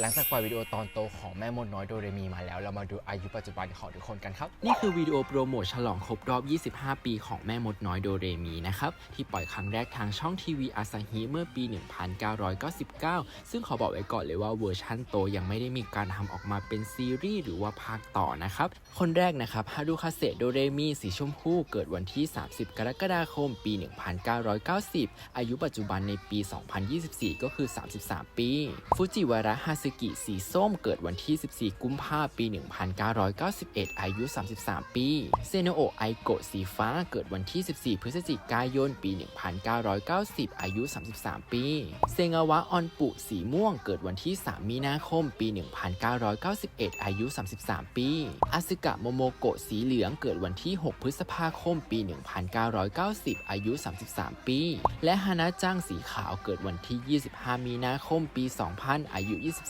หลังจากปล่อยวิดีโอตอนโตของแม่มดน้อยโดเรมีมาแล้ว เรามาดูอายุปัจจุบันของทุกคนกันครับ นี่คือวิดีโอโปรโมทฉลองครบรอบ 25 ปีของแม่มดน้อยโดเรมีนะครับ ที่ปล่อยครั้งแรกทางช่องทีวีอาซาฮิเมื่อปี 1999 ซึ่งขอบอกไว้ก่อนเลยว่าเวอร์ชั่นโตยังไม่ได้มีการทำออกมาเป็นซีรีส์หรือว่าภาคต่อนะครับ คนแรกนะครับฮารุคาเซโดเรมีสีชมพูเกิดวันที่ 30 กรกฎาคม ปี 1990 อายุปัจจุบันในปี 2024 ก็คือ 33 ปี ฟูจิวาระฮาซึกิสีส้มเกิดวันที่ 14 กุมภาพันธ์ปี 1991 อายุ 33 ปี เซโนโอะไอโกะสีฟ้าเกิดวันที่ 14 พฤศจิกายน ปี 1990 อายุ 33 ปี เซงาวะออนปุสีม่วงเกิดวันที่ 3 มีนาคม ปี 1991 อายุ 33 ปี อาซึกะโมโมโกะสีเหลืองเกิดวันที่ 6 พฤษภาคม ปี 1990 อายุ 33 ปี และฮานะจังสีขาวเกิดวันที่ 25 มีนาคม ปี 2000 อายุ 23